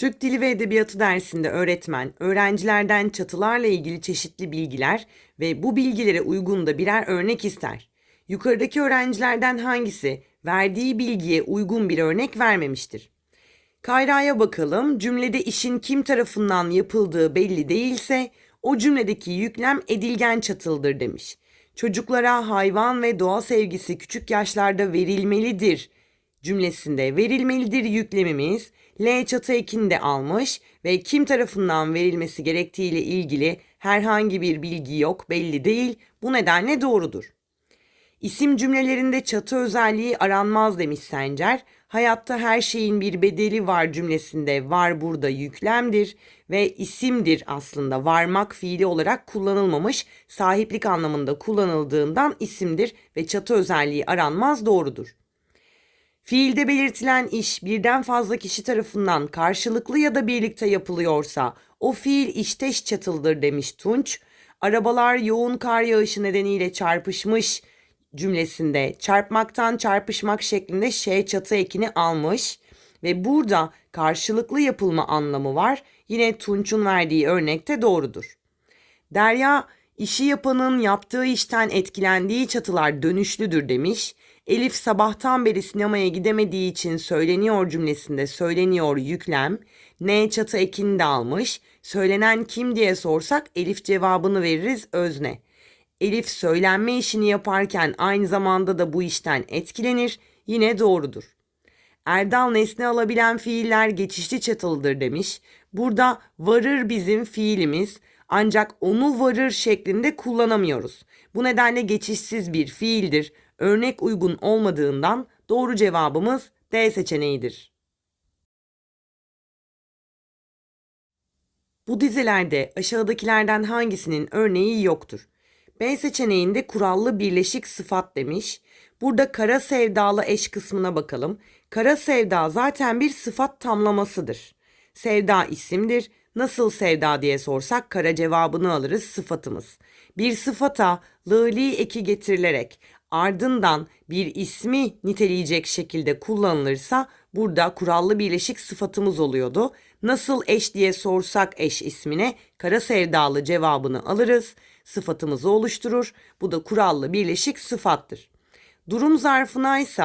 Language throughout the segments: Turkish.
Türk Dili ve Edebiyatı dersinde öğretmen öğrencilerden çatılarla ilgili çeşitli bilgiler ve bu bilgilere uygun da birer örnek ister. Yukarıdaki öğrencilerden hangisi verdiği bilgiye uygun bir örnek vermemiştir? Kayra'ya bakalım. Cümlede işin kim tarafından yapıldığı belli değilse o cümledeki yüklem edilgen çatıldır demiş. Çocuklara hayvan ve doğa sevgisi küçük yaşlarda verilmelidir cümlesinde verilmelidir yüklemimiz L çatı ekini de almış ve kim tarafından verilmesi gerektiğiyle ilgili herhangi bir bilgi yok belli değil bu nedenle doğrudur. İsim cümlelerinde çatı özelliği aranmaz demiş Sencer. Hayatta her şeyin bir bedeli var cümlesinde var burada yüklemdir ve isimdir aslında varmak fiili olarak kullanılmamış sahiplik anlamında kullanıldığından isimdir ve çatı özelliği aranmaz doğrudur. Fiilde belirtilen iş birden fazla kişi tarafından karşılıklı ya da birlikte yapılıyorsa o fiil işteş çatıldır demiş Tunç. Arabalar yoğun kar yağışı nedeniyle çarpışmış cümlesinde çarpmaktan çarpışmak şeklinde şey çatı ekini almış ve burada karşılıklı yapılma anlamı var. Yine Tunç'un verdiği örnekte doğrudur. Derya işi yapanın yaptığı işten etkilendiği çatılar dönüşlüdür demiş. Elif sabahtan beri sinemaya gidemediği için söyleniyor cümlesinde söyleniyor yüklem. N çatı ekini de almış. Söylenen kim diye sorsak Elif cevabını veririz özne. Elif söylenme işini yaparken aynı zamanda da bu işten etkilenir. Yine doğrudur. Erdal nesne alabilen fiiller geçişli çatılıdır demiş. Burada varır bizim fiilimiz ancak onu varır şeklinde kullanamıyoruz. Bu nedenle geçişsiz bir fiildir örnek uygun olmadığından doğru cevabımız D seçeneğidir. Bu dizelerde aşağıdakilerden hangisinin örneği yoktur? B seçeneğinde kurallı birleşik sıfat demiş. Burada kara sevdalı eş kısmına bakalım. Kara sevda zaten bir sıfat tamlamasıdır. Sevda isimdir. Nasıl sevda diye sorsak kara cevabını alırız sıfatımız. Bir sıfata lığli eki getirilerek ardından bir ismi niteleyecek şekilde kullanılırsa burada kurallı birleşik sıfatımız oluyordu. Nasıl eş diye sorsak eş ismine kara sevdalı cevabını alırız. Sıfatımızı oluşturur. Bu da kurallı birleşik sıfattır. Durum zarfına ise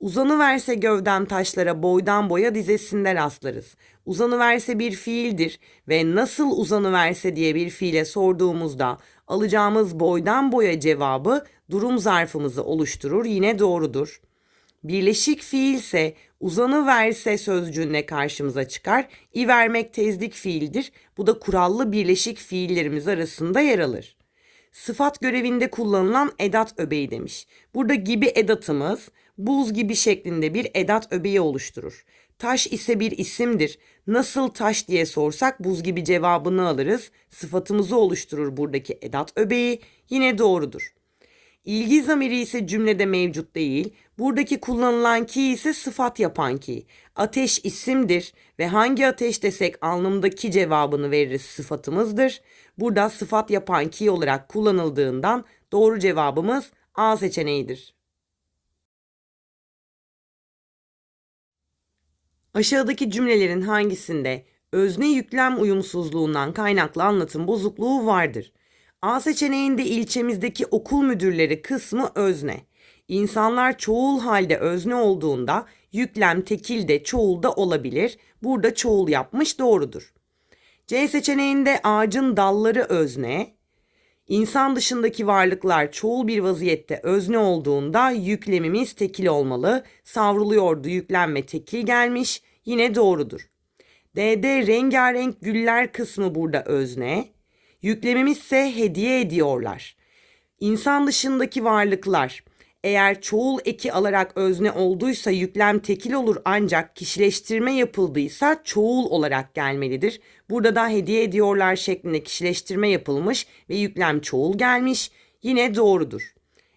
uzanıverse gövden taşlara boydan boya dizesinde rastlarız. Uzanıverse bir fiildir ve nasıl uzanıverse diye bir fiile sorduğumuzda alacağımız boydan boya cevabı durum zarfımızı oluşturur yine doğrudur. Birleşik fiilse uzanı verse sözcüğüne karşımıza çıkar. İ vermek tezdik fiildir. Bu da kurallı birleşik fiillerimiz arasında yer alır. Sıfat görevinde kullanılan edat öbeği demiş. Burada gibi edatımız buz gibi şeklinde bir edat öbeği oluşturur. Taş ise bir isimdir. Nasıl taş diye sorsak buz gibi cevabını alırız. Sıfatımızı oluşturur buradaki edat öbeği. Yine doğrudur. İlgi zamiri ise cümlede mevcut değil. Buradaki kullanılan ki ise sıfat yapan ki. Ateş isimdir ve hangi ateş desek anlamdaki cevabını veririz sıfatımızdır. Burada sıfat yapan ki olarak kullanıldığından doğru cevabımız A seçeneğidir. Aşağıdaki cümlelerin hangisinde özne yüklem uyumsuzluğundan kaynaklı anlatım bozukluğu vardır? A seçeneğinde ilçemizdeki okul müdürleri kısmı özne. İnsanlar çoğul halde özne olduğunda yüklem tekil de çoğul da olabilir. Burada çoğul yapmış doğrudur. C seçeneğinde ağacın dalları özne. İnsan dışındaki varlıklar çoğul bir vaziyette özne olduğunda yüklemimiz tekil olmalı. Savruluyordu yüklenme tekil gelmiş. Yine doğrudur. D'de rengarenk güller kısmı burada özne. Yüklemimiz ise hediye ediyorlar. İnsan dışındaki varlıklar eğer çoğul eki alarak özne olduysa yüklem tekil olur ancak kişileştirme yapıldıysa çoğul olarak gelmelidir. Burada da hediye ediyorlar şeklinde kişileştirme yapılmış ve yüklem çoğul gelmiş. Yine doğrudur.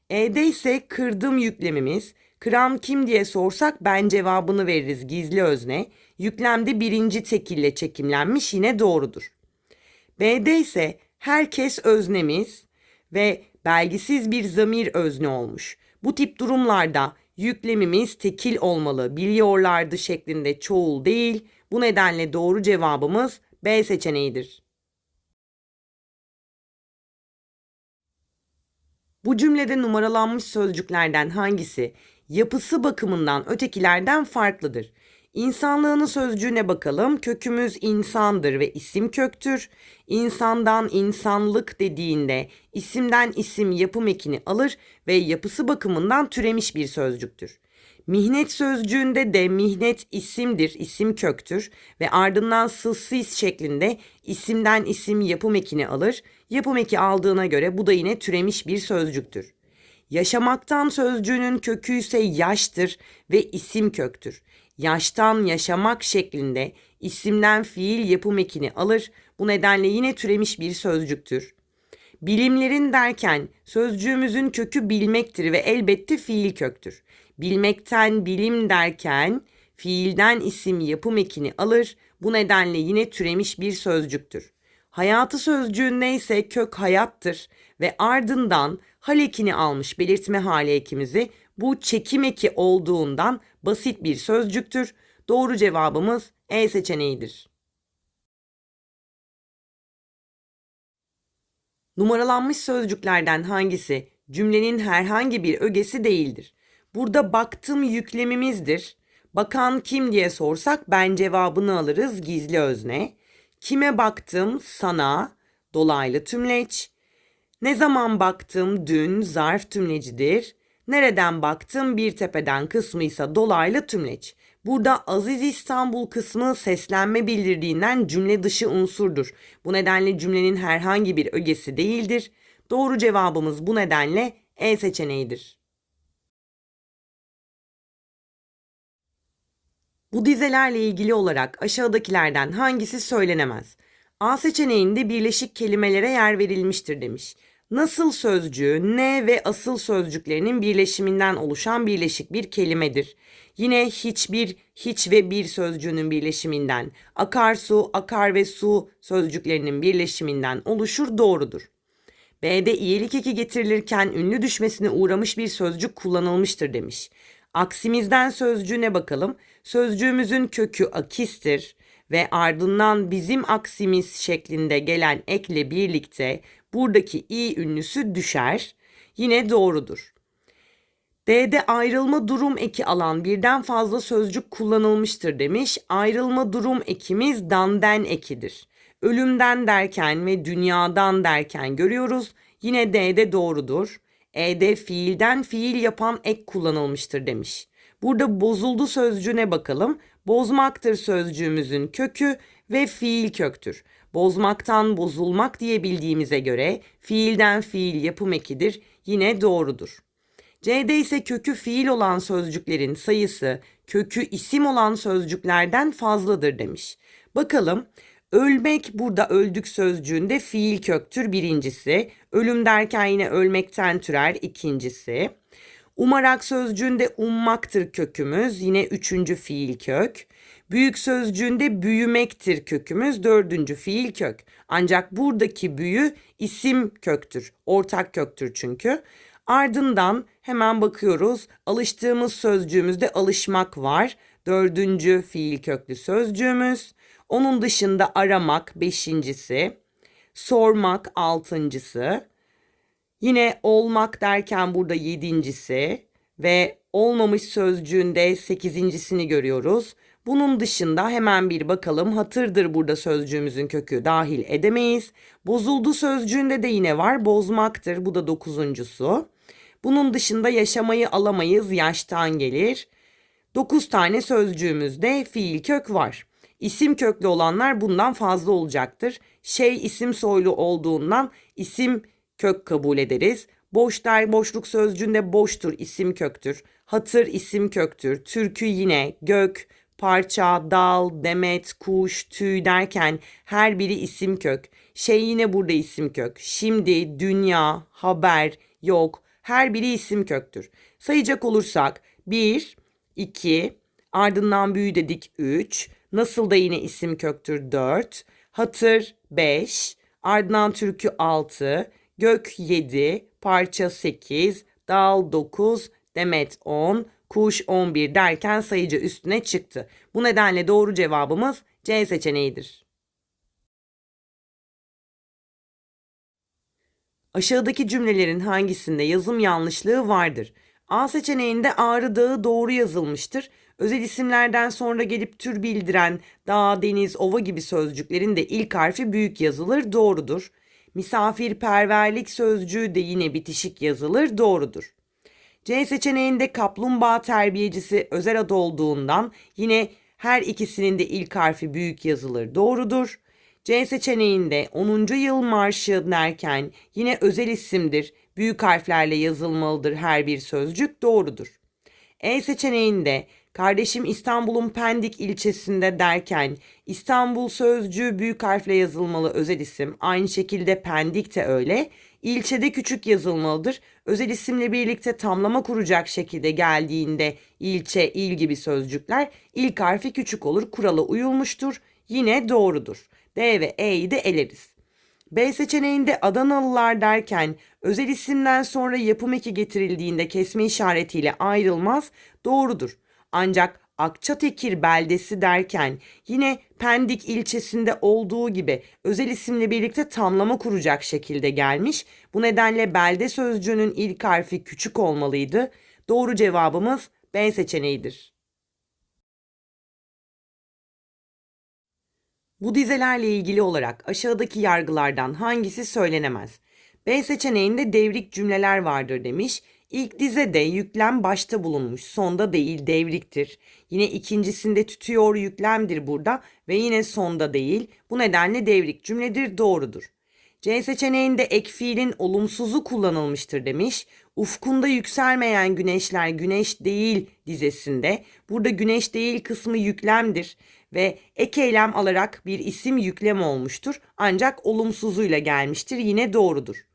E'de ise kırdım yüklemimiz. Kıran kim diye sorsak ben cevabını veririz gizli özne. Yüklemde birinci tekille çekimlenmiş yine doğrudur. B'de ise herkes öznemiz ve belgisiz bir zamir özne olmuş. Bu tip durumlarda yüklemimiz tekil olmalı. Biliyorlardı şeklinde çoğul değil. Bu nedenle doğru cevabımız B seçeneğidir. Bu cümlede numaralanmış sözcüklerden hangisi yapısı bakımından ötekilerden farklıdır? İnsanlığını sözcüğüne bakalım. Kökümüz insandır ve isim köktür. İnsandan insanlık dediğinde isimden isim yapım ekini alır ve yapısı bakımından türemiş bir sözcüktür. Mihnet sözcüğünde de mihnet isimdir, isim köktür ve ardından sıssis şeklinde isimden isim yapım ekini alır. Yapım eki aldığına göre bu da yine türemiş bir sözcüktür. Yaşamaktan sözcüğünün kökü ise yaştır ve isim köktür. Yaştan yaşamak şeklinde isimden fiil yapım ekini alır. Bu nedenle yine türemiş bir sözcüktür. Bilimlerin derken sözcüğümüzün kökü bilmektir ve elbette fiil köktür. Bilmekten bilim derken fiilden isim yapım ekini alır. Bu nedenle yine türemiş bir sözcüktür. Hayatı sözcüğünde ise kök hayattır ve ardından hal ekini almış belirtme hali ekimizi bu çekim eki olduğundan basit bir sözcüktür. Doğru cevabımız E seçeneğidir. Numaralanmış sözcüklerden hangisi cümlenin herhangi bir ögesi değildir? Burada baktım yüklemimizdir. Bakan kim diye sorsak ben cevabını alırız gizli özne. Kime baktım sana dolaylı tümleç. Ne zaman baktım dün zarf tümlecidir. Nereden baktım bir tepeden kısmı ise dolaylı tümleç. Burada Aziz İstanbul kısmı seslenme bildirdiğinden cümle dışı unsurdur. Bu nedenle cümlenin herhangi bir ögesi değildir. Doğru cevabımız bu nedenle E seçeneğidir. Bu dizelerle ilgili olarak aşağıdakilerden hangisi söylenemez? A seçeneğinde birleşik kelimelere yer verilmiştir demiş. Nasıl sözcüğü ne ve asıl sözcüklerinin birleşiminden oluşan birleşik bir kelimedir. Yine hiçbir, hiç ve bir sözcüğünün birleşiminden, akarsu, akar ve su sözcüklerinin birleşiminden oluşur doğrudur. B'de iyilik eki getirilirken ünlü düşmesine uğramış bir sözcük kullanılmıştır demiş. Aksimizden sözcüğüne bakalım. Sözcüğümüzün kökü akistir ve ardından bizim aksimiz şeklinde gelen ekle birlikte buradaki i ünlüsü düşer. Yine doğrudur. D'de ayrılma durum eki alan birden fazla sözcük kullanılmıştır demiş. Ayrılma durum ekimiz danden ekidir. Ölümden derken ve dünyadan derken görüyoruz. Yine D'de doğrudur. E'de fiilden fiil yapan ek kullanılmıştır demiş. Burada bozuldu sözcüğüne bakalım. Bozmaktır sözcüğümüzün kökü ve fiil köktür. Bozmaktan bozulmak diye bildiğimize göre fiilden fiil yapım ekidir. Yine doğrudur. C'de ise kökü fiil olan sözcüklerin sayısı kökü isim olan sözcüklerden fazladır demiş. Bakalım Ölmek burada öldük sözcüğünde fiil köktür birincisi. Ölüm derken yine ölmekten türer ikincisi. Umarak sözcüğünde ummaktır kökümüz yine üçüncü fiil kök. Büyük sözcüğünde büyümektir kökümüz dördüncü fiil kök. Ancak buradaki büyü isim köktür. Ortak köktür çünkü. Ardından hemen bakıyoruz. Alıştığımız sözcüğümüzde alışmak var. Dördüncü fiil köklü sözcüğümüz. Onun dışında aramak beşincisi. Sormak altıncısı. Yine olmak derken burada yedincisi ve olmamış sözcüğünde sekizincisini görüyoruz. Bunun dışında hemen bir bakalım hatırdır burada sözcüğümüzün kökü dahil edemeyiz. Bozuldu sözcüğünde de yine var bozmaktır bu da dokuzuncusu. Bunun dışında yaşamayı alamayız yaştan gelir. Dokuz tane sözcüğümüzde fiil kök var. İsim köklü olanlar bundan fazla olacaktır. Şey isim soylu olduğundan isim kök kabul ederiz. Boş der boşluk sözcüğünde boştur isim köktür. Hatır isim köktür. Türkü yine gök, parça, dal, demet, kuş, tüy derken her biri isim kök. Şey yine burada isim kök. Şimdi, dünya, haber, yok her biri isim köktür. Sayacak olursak 1, 2, ardından büyü dedik 3, nasıl da yine isim köktür 4, hatır 5, ardından türkü 6, gök 7, parça 8, dal 9, demet 10, kuş 11 derken sayıcı üstüne çıktı. Bu nedenle doğru cevabımız C seçeneğidir. Aşağıdaki cümlelerin hangisinde yazım yanlışlığı vardır? A seçeneğinde Ağrı Dağı doğru yazılmıştır. Özel isimlerden sonra gelip tür bildiren dağ, deniz, ova gibi sözcüklerin de ilk harfi büyük yazılır, doğrudur. Misafirperverlik sözcüğü de yine bitişik yazılır, doğrudur. C seçeneğinde kaplumbağa terbiyecisi özel adı olduğundan yine her ikisinin de ilk harfi büyük yazılır, doğrudur. C seçeneğinde 10. yıl marşı derken yine özel isimdir. Büyük harflerle yazılmalıdır her bir sözcük doğrudur. E seçeneğinde kardeşim İstanbul'un Pendik ilçesinde derken İstanbul sözcüğü büyük harfle yazılmalı özel isim. Aynı şekilde Pendik de öyle. İlçede küçük yazılmalıdır. Özel isimle birlikte tamlama kuracak şekilde geldiğinde ilçe, il gibi sözcükler ilk harfi küçük olur. Kurala uyulmuştur. Yine doğrudur. D ve E'yi de eleriz. B seçeneğinde Adanalılar derken özel isimden sonra yapım eki getirildiğinde kesme işaretiyle ayrılmaz doğrudur. Ancak Akçatekir beldesi derken yine Pendik ilçesinde olduğu gibi özel isimle birlikte tamlama kuracak şekilde gelmiş. Bu nedenle belde sözcüğünün ilk harfi küçük olmalıydı. Doğru cevabımız B seçeneğidir. Bu dizelerle ilgili olarak aşağıdaki yargılardan hangisi söylenemez? B seçeneğinde devrik cümleler vardır demiş. İlk dizede yüklem başta bulunmuş, sonda değil devriktir. Yine ikincisinde tutuyor yüklemdir burada ve yine sonda değil. Bu nedenle devrik cümledir doğrudur. C seçeneğinde ek fiilin olumsuzu kullanılmıştır demiş. Ufkunda yükselmeyen güneşler güneş değil dizesinde. Burada güneş değil kısmı yüklemdir ve ek eylem alarak bir isim yüklem olmuştur. Ancak olumsuzuyla gelmiştir yine doğrudur.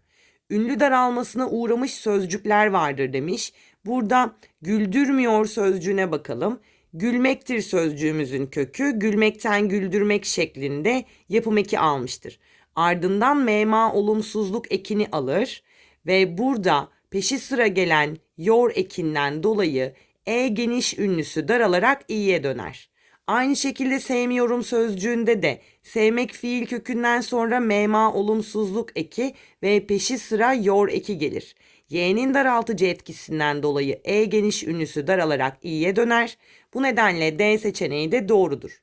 Ünlü daralmasına uğramış sözcükler vardır demiş. Burada güldürmüyor sözcüğüne bakalım. Gülmektir sözcüğümüzün kökü gülmekten güldürmek şeklinde yapım eki almıştır. Ardından mema olumsuzluk ekini alır ve burada peşi sıra gelen yor ekinden dolayı e geniş ünlüsü daralarak i'ye döner. Aynı şekilde sevmiyorum sözcüğünde de sevmek fiil kökünden sonra mema olumsuzluk eki ve peşi sıra yor eki gelir. Y'nin daraltıcı etkisinden dolayı E geniş ünlüsü daralarak i'ye döner. Bu nedenle D seçeneği de doğrudur.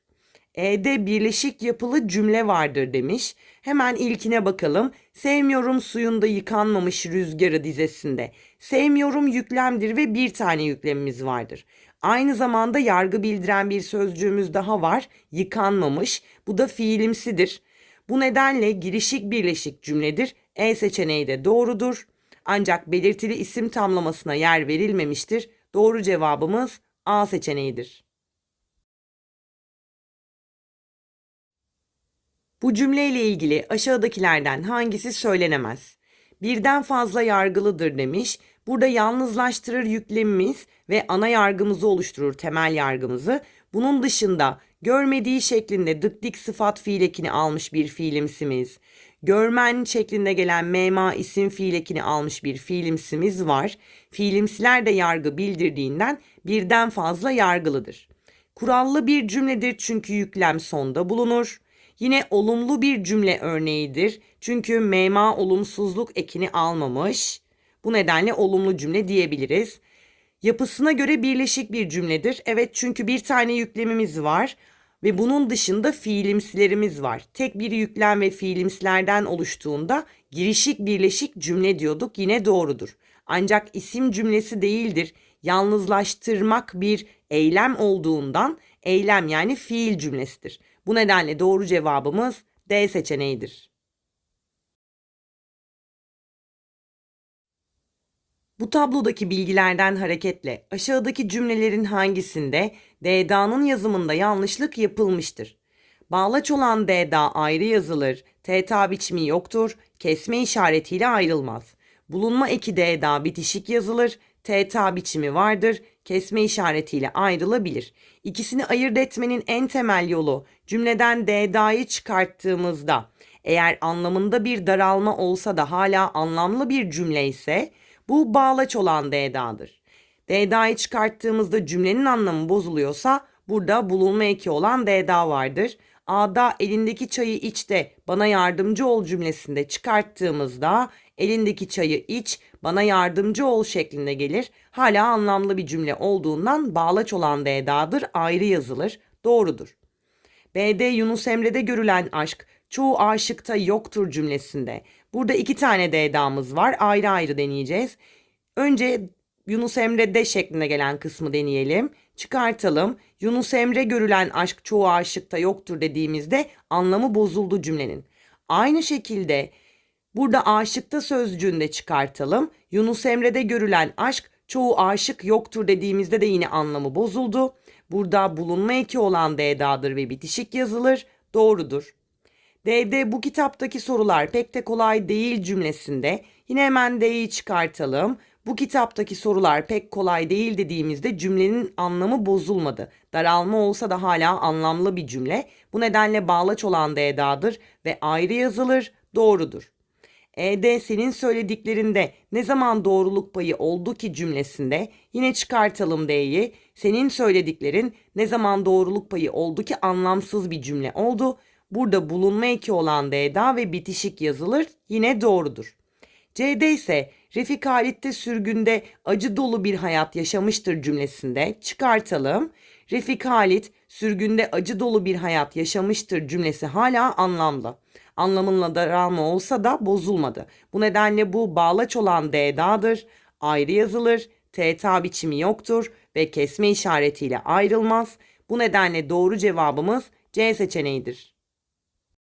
E'de birleşik yapılı cümle vardır demiş. Hemen ilkine bakalım. Sevmiyorum suyunda yıkanmamış rüzgarı dizesinde. Sevmiyorum yüklemdir ve bir tane yüklemimiz vardır. Aynı zamanda yargı bildiren bir sözcüğümüz daha var. Yıkanmamış. Bu da fiilimsidir. Bu nedenle girişik birleşik cümledir. E seçeneği de doğrudur. Ancak belirtili isim tamlamasına yer verilmemiştir. Doğru cevabımız A seçeneğidir. Bu cümleyle ilgili aşağıdakilerden hangisi söylenemez? Birden fazla yargılıdır demiş. Burada yalnızlaştırır yüklemimiz ve ana yargımızı oluşturur temel yargımızı. Bunun dışında görmediği şeklinde dık dik sıfat fiil ekini almış bir fiilimsimiz. Görmen şeklinde gelen mema isim fiil ekini almış bir fiilimsimiz var. Fiilimsiler de yargı bildirdiğinden birden fazla yargılıdır. Kurallı bir cümledir çünkü yüklem sonda bulunur. Yine olumlu bir cümle örneğidir. Çünkü mema olumsuzluk ekini almamış. Bu nedenle olumlu cümle diyebiliriz. Yapısına göre birleşik bir cümledir. Evet çünkü bir tane yüklemimiz var ve bunun dışında fiilimsilerimiz var. Tek bir yüklem ve fiilimsilerden oluştuğunda girişik birleşik cümle diyorduk. Yine doğrudur. Ancak isim cümlesi değildir. Yalnızlaştırmak bir eylem olduğundan eylem yani fiil cümlesidir. Bu nedenle doğru cevabımız D seçeneğidir. Bu tablodaki bilgilerden hareketle aşağıdaki cümlelerin hangisinde DDA'nın yazımında yanlışlık yapılmıştır? Bağlaç olan DDA ayrı yazılır, TTA biçimi yoktur, kesme işaretiyle ayrılmaz. Bulunma eki DDA bitişik yazılır, TTA biçimi vardır, kesme işaretiyle ayrılabilir. İkisini ayırt etmenin en temel yolu cümleden DDA'yı çıkarttığımızda eğer anlamında bir daralma olsa da hala anlamlı bir cümle ise bu bağlaç olan DDA'dır. D'da'yı çıkarttığımızda cümlenin anlamı bozuluyorsa burada bulunma eki olan D'da vardır. A'da elindeki çayı iç de bana yardımcı ol cümlesinde çıkarttığımızda elindeki çayı iç bana yardımcı ol şeklinde gelir. Hala anlamlı bir cümle olduğundan bağlaç olan D'dadır ayrı yazılır. Doğrudur. B'de Yunus Emre'de görülen aşk çoğu aşıkta yoktur cümlesinde. Burada iki tane D'da'mız var. Ayrı ayrı deneyeceğiz. Önce Yunus Emre'de şeklinde gelen kısmı deneyelim. Çıkartalım. Yunus Emre görülen aşk çoğu aşıkta yoktur dediğimizde anlamı bozuldu cümlenin. Aynı şekilde burada aşıkta sözcüğünde çıkartalım. Yunus Emre'de görülen aşk çoğu aşık yoktur dediğimizde de yine anlamı bozuldu. Burada bulunma eki olan D'dadır ve bitişik yazılır. Doğrudur. D'de bu kitaptaki sorular pek de kolay değil cümlesinde yine hemen D'yi çıkartalım. Bu kitaptaki sorular pek kolay değil dediğimizde cümlenin anlamı bozulmadı. Daralma olsa da hala anlamlı bir cümle. Bu nedenle bağlaç olan D'dadır ve ayrı yazılır. Doğrudur. E'de senin söylediklerinde ne zaman doğruluk payı oldu ki cümlesinde yine çıkartalım D'yi. Senin söylediklerin ne zaman doğruluk payı oldu ki anlamsız bir cümle oldu. Burada bulunma eki olan D'da ve bitişik yazılır yine doğrudur. C'de ise Refik Halit'te sürgünde acı dolu bir hayat yaşamıştır cümlesinde çıkartalım. Refik Halit sürgünde acı dolu bir hayat yaşamıştır cümlesi hala anlamlı. Anlamınla daralma olsa da bozulmadı. Bu nedenle bu bağlaç olan D'dadır. Ayrı yazılır. T'ta biçimi yoktur ve kesme işaretiyle ayrılmaz. Bu nedenle doğru cevabımız C seçeneğidir.